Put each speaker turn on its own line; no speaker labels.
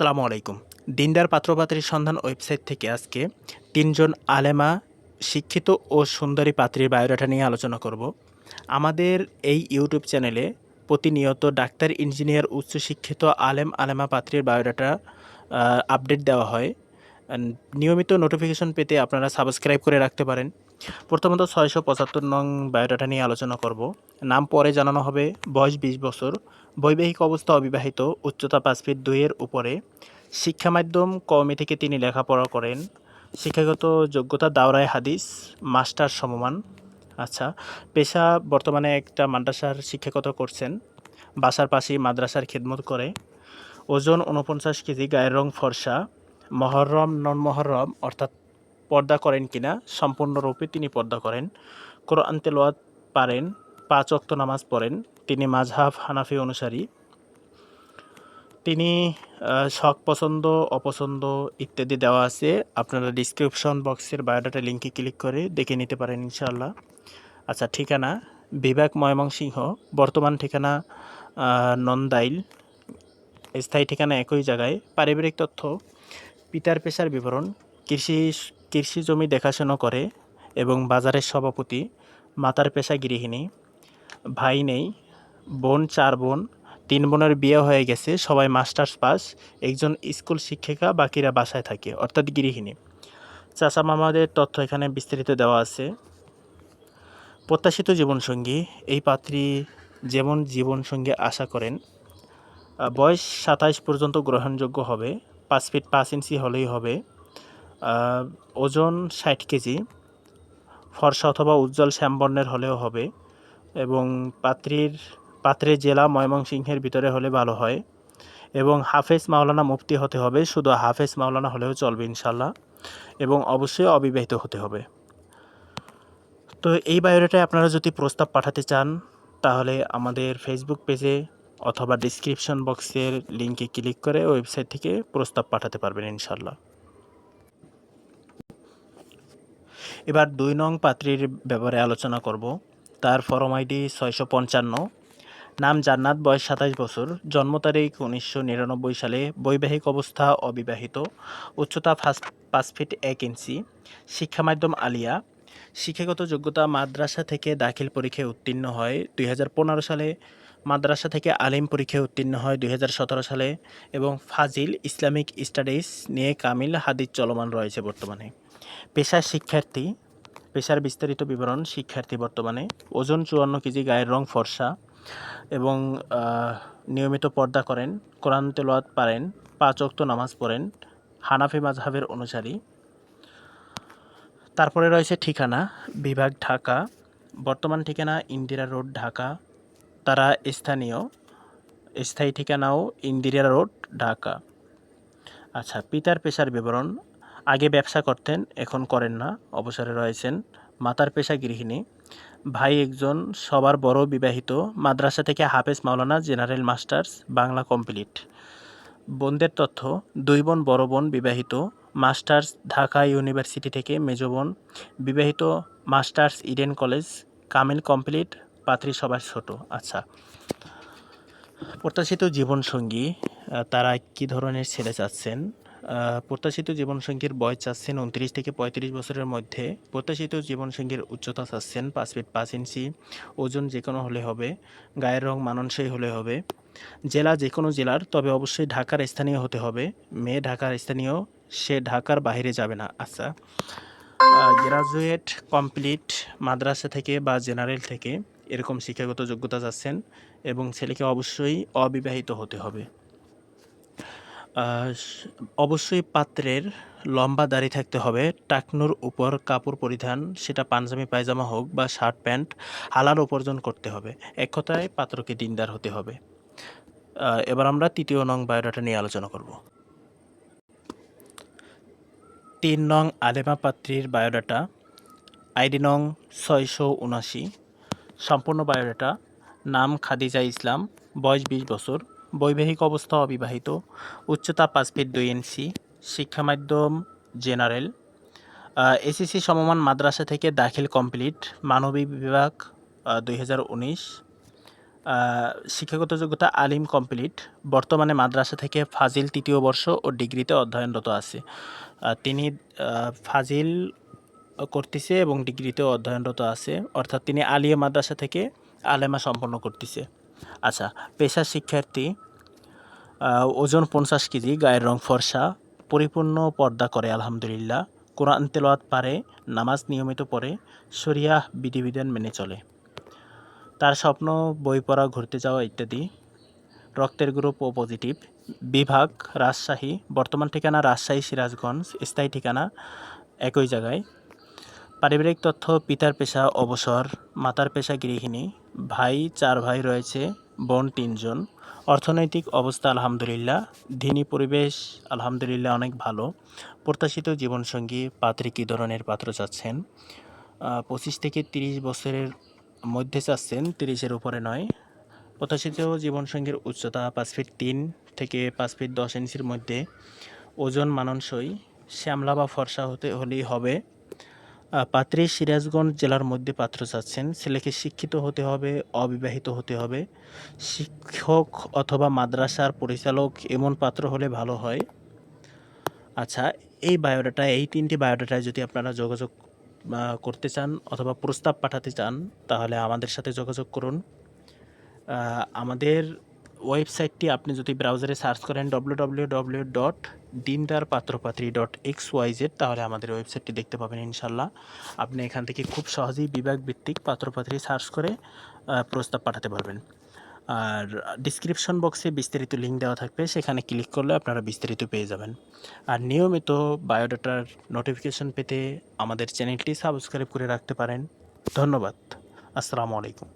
আসসালামু আলাইকুম। দিনদার পাত্রপাত্রীর সন্ধান ওয়েবসাইট থেকে আজকে তিনজন আলেমা, শিক্ষিত ও সুন্দরী পাত্রীর বায়োডাটা নিয়ে আলোচনা করব। আমাদের এই ইউটিউব চ্যানেলে প্রতিনিয়ত ডাক্তার, ইঞ্জিনিয়ার, উচ্চশিক্ষিত আলেম, আলেমা পাত্রীর বায়োডাটা আপডেট দেওয়া হয়। নিয়মিত নোটিফিকেশন পেতে আপনারা সাবস্ক্রাইব করে রাখতে পারেন। প্রথমত ছয়শো পঁচাত্তর নং বায়োডাটা নিয়ে আলোচনা করব। নাম পরে জানানো হবে বয়স বিশ বছর। বৈবাহিক অবস্থা অবিবাহিত, উচ্চতা পাঁচ ফিট দুইয়ের উপরে। শিক্ষা মাধ্যম কওমি থেকে তিনি লেখাপড়া করেন। শিক্ষাগত যোগ্যতা দাওরায় হাদিস মাস্টার সমমান। আচ্ছা পেশা বর্তমানে একটা মাদ্রাসার শিক্ষকতা করছেন। বাসার পাশেই মাদ্রাসার খেদমত করে। ওজন উনপঞ্চাশ কেজি, গায়ের রং ফর্সা। মহরম নন মহরম, অর্থাৎ পর্দা করেন কিনা সম্পূর্ণরূপে তিনি পর্দা করেন। কোরআন তেলোয়াত পারেন, পাঁচ অক্ত নামাজ পড়েন, তিনি মাঝহাব হানাফি অনুসারী। তিনি শখ পছন্দ, অপছন্দ ইত্যাদি দেওয়া আছে। আপনারা ডিসক্রিপশন বক্সের বায়োডাটা লিঙ্কে ক্লিক করে দেখে নিতে পারেন ইনশাআল্লাহ। আচ্ছা ঠিকানা? বিভাগ ময়মনসিংহ। বর্তমান ঠিকানা নন্দাইল। স্থায়ী ঠিকানা একই জায়গায়। পারিবারিক তথ্য, পিতার পেশার বিবরণ, কৃষি কৃষি জমি দেখাশোনা করে এবং বাজারের সভাপতি, মাতার পেশা গৃহিণী, ভাই নেই, বোন, চার বোন, তিন বোনের বিয়ে হয়ে গেছে, সবাই মাস্টার্স পাস, একজন স্কুল শিক্ষিকা, বাকিরা বাসায় থাকে, অর্থাৎ গৃহিণী। চাচা মামাদের তথ্য এখানে বিস্তারিত দেওয়া আছে। প্রত্যাশিত জীবনসঙ্গী, এই পাত্রী যেমন জীবনসঙ্গী আশা করেন বয়স সাতাইশ পর্যন্ত গ্রহণযোগ্য হবে, পাঁচ ফিট পাঁচ ইঞ্চি হলেই হবে। ওজন ষাট কেজি। ফর্সা অথবা উজ্জ্বল শ্যামবর্ণের হলেও হবে এবং পাত্রীর, পাত্রের জেলা ময়মনসিংহের ভিতরে হলে ভালো হয় এবং হাফেজ মাওলানা মুফতি হতে হবে, শুধু হাফেজ মাওলানা হলেও চলবে ইনশাল্লাহ এবং অবশ্যই অবিবাহিত হতে হবে। তো এই বায়োডাটায় আপনারা যদি প্রস্তাব পাঠাতে চান, তাহলে আমাদের ফেসবুক পেজে অথবা ডিসক্রিপশন বক্সের লিঙ্কে ক্লিক করে ওয়েবসাইট থেকে প্রস্তাব পাঠাতে পারবেন ইনশাল্লাহ এবার দুই নং পাত্রীর ব্যাপারে আলোচনা করব। তার ফরম আইডি ছয়শো পঞ্চান্ন। নাম জান্নাত, বয়স সাতাশ বছর। জন্ম তারিখ উনিশশো নিরানব্বই সালে। বৈবাহিক অবস্থা অবিবাহিত। উচ্চতা ফার্স্ট পাঁচ ফিট এক ইঞ্চি। শিক্ষা মাধ্যম আলিয়া। শিক্ষাগত যোগ্যতা মাদ্রাসা থেকে দাখিল পরীক্ষায় উত্তীর্ণ হয় দুই হাজার পনেরো সালে। মাদ্রাসা থেকে আলিম পরীক্ষায় উত্তীর্ণ হয় দুই হাজার সতেরো সালে। এবং ফাজিল ইসলামিক স্টাডিজ নিয়ে কামিল হাদিস চলমান রয়েছে বর্তমানে। পেশার শিক্ষার্থী, পেশার বিস্তারিত বিবরণ, শিক্ষার্থী বর্তমানে, ওজন চুয়ান্ন কেজি গায়ের রং ফর্সা এবং নিয়মিত পর্দা করেন, কোরআন তেলাওয়াত পারেন, পাঁচ অক্ত নামাজ পড়েন, হানাফি মাযহাবের অনুসারী। তারপরে রয়েছে ঠিকানা, বিভাগ ঢাকা, বর্তমান ঠিকানা ইন্দিরা রোড, ঢাকা। তারা স্থানীয়, স্থায়ী ঠিকানাও ইন্দিরা রোড, ঢাকা। আচ্ছা পিতার পেশার বিবরণ আগে ব্যবসা করতেন, এখন করেন না, অবসরে রয়েছেন মাতার পেশা গৃহিণী। ভাই একজন সবার বড় বিবাহিত, মাদ্রাসা থেকে হাফেজ মাওলানা জেনারেল মাস্টার্স, বাংলা কমপ্লিট। বোনদের তথ্য, দুই বোন বড় বোন বিবাহিত, মাস্টার্স ঢাকা ইউনিভার্সিটি থেকে মেজ বোন বিবাহিত, মাস্টার্স ইডেন কলেজ, কামিল কমপ্লিট, পাত্রী সবার ছোট। আচ্ছা। প্রত্যাশিত জীবনসঙ্গী তারা কি ধরনের ছেলে চাচ্ছেন? প্রত্যাশিত জীবনসঙ্গীর বয়স চাচ্ছেন উনত্রিশ থেকে পঁয়ত্রিশ বছরের মধ্যে। প্রত্যাশিত জীবনসঙ্গীর উচ্চতা চাচ্ছেন পাঁচ ফিট পাঁচ ইঞ্চি। ওজন যে কোনো হলে হবে, গায়ের রং মানানসই হলে হবে। জেলা যে কোনো জেলার, তবে অবশ্যই ঢাকার স্থানীয় হতে হবে। মেয়ে ঢাকার স্থানীয়, সে ঢাকার বাইরে যাবে না। আচ্ছা। গ্রাজুয়েট কমপ্লিট মাদ্রাসা থেকে বা জেনারেল থেকে এরকম শিক্ষাগত যোগ্যতা যাচ্ছেন এবং ছেলেকে অবশ্যই অবিবাহিত হতে হবে। অবশ্যই পাত্রের লম্বা দাড়ি থাকতে হবে। টাকনুর উপর কাপড় পরিধান, সেটা পাঞ্জাবি, পায়জামা হোক বা শার্ট, প্যান্ট, হালাল উপার্জন করতে হবে। এক কথায় পাত্রকে দিনদার হতে হবে। এবার আমরা তৃতীয় নং বায়োডাটা নিয়ে আলোচনা করব। তিন নং আলেমা পাত্রীর বায়োডাটা, আইডি নং ছয়শো উনাশি সম্পূর্ণ বায়োডাটা, নাম খাদিজা ইসলাম, বয়স বিশ বছর। বৈবাহিক অবস্থা অবিবাহিত, উচ্চতা পাঁচ ফিট দুই ইঞ্চি, শিক্ষা মাধ্যম জেনারেল এসএসসি সমমান মাদ্রাসা থেকে দাখিল কমপ্লিট, মানবিক বিভাগ দুই হাজার উনিশ শিক্ষাগত যোগ্যতা আলিম কমপ্লিট, বর্তমানে মাদ্রাসা থেকে ফাজিল তৃতীয় বর্ষ ও ডিগ্রিতে অধ্যয়নরত আছে। তিনি ফাজিল করতেছে এবং ডিগ্রিতেও অধ্যয়নরত আছে, অর্থাৎ তিনি আলিয়া মাদ্রাসা থেকে আলেমা সম্পন্ন করতেছে। আচ্ছা পেশা শিক্ষার্থী ওজন পঞ্চাশ কেজি, গায়ের রং ফর্সা, পরিপূর্ণ পর্দা করে, আলহামদুলিল্লাহ। কোরআন তেলাওয়াত পারে, নামাজ নিয়মিত পড়ে শরিয়াহ বিধিবিধান মেনে চলে। তার স্বপ্ন, বই পড়া, ঘুরতে যাওয়া ইত্যাদি। রক্তের গ্রুপ ও পজিটিভ। বিভাগ, রাজশাহী, বর্তমান ঠিকানা রাজশাহী, সিরাজগঞ্জ, স্থায়ী ঠিকানা একই জায়গায়। পারিবারিক তথ্য, পিতার পেশা, অবসর, মাতার পেশা, গৃহিণী ভাই, চার ভাই রয়েছে, বোন তিনজন। অর্থনৈতিক অবস্থা আলহামদুলিল্লাহ, দিনী পরিবেশ আলহামদুলিল্লাহ অনেক ভালো। প্রত্যাশিত জীবনসঙ্গী পাত্রী কী ধরনের পাত্র চাচ্ছেন? পঁচিশ থেকে তিরিশ বছরের মধ্যে চাচ্ছেন, তিরিশের উপরে নয়। প্রত্যাশিত জীবনসঙ্গীর উচ্চতা পাঁচ ফিট তিন থেকে পাঁচ ফিট দশ ইঞ্চির মধ্যে। ওজন মানানসই, শ্যামলা বা ফর্সা হতে হলেই হবে। পাত্রী সিরাজগঞ্জ জেলার মধ্যে পাত্র চাচ্ছেন। ছেলেকে শিক্ষিত হতে হবে, অবিবাহিত হতে হবে। শিক্ষক অথবা মাদ্রাসার পরিচালক এমন পাত্র হলে ভালো হয়। আচ্ছা এই বায়োডাটা, এই তিনটি বায়োডাটায় যদি আপনারা যোগাযোগ করতে চান অথবা প্রস্তাব পাঠাতে চান, তাহলে আমাদের সাথে যোগাযোগ করুন। আমাদের ওয়েবসাইটটি আপনি যদি ব্রাউজারে সার্চ করেন ডব্লিউ ডব্লিউ ডব্লিউ ডট দিনদার পাত্রপাত্রী ডট এক্স ওয়াইজেড তাহলে আমাদের ওয়েবসাইটটি দেখতে পাবেন ইনশাল্লাহ। আপনি এখান থেকে খুব সহজেই বিভাগ ভিত্তিক পাত্রপাত্রী সার্চ করে প্রস্তাব পাঠাতে পারবেন। আর ডিসক্রিপশন বক্সে বিস্তারিত লিঙ্ক দেওয়া থাকবে, সেখানে ক্লিক করলে আপনারা বিস্তারিত পেয়ে যাবেন। আর নিয়মিত বায়োডাটার নোটিফিকেশন পেতে আমাদের চ্যানেলটি সাবস্ক্রাইব করে রাখতে পারেন। ধন্যবাদ। আসসালামু আলাইকুম।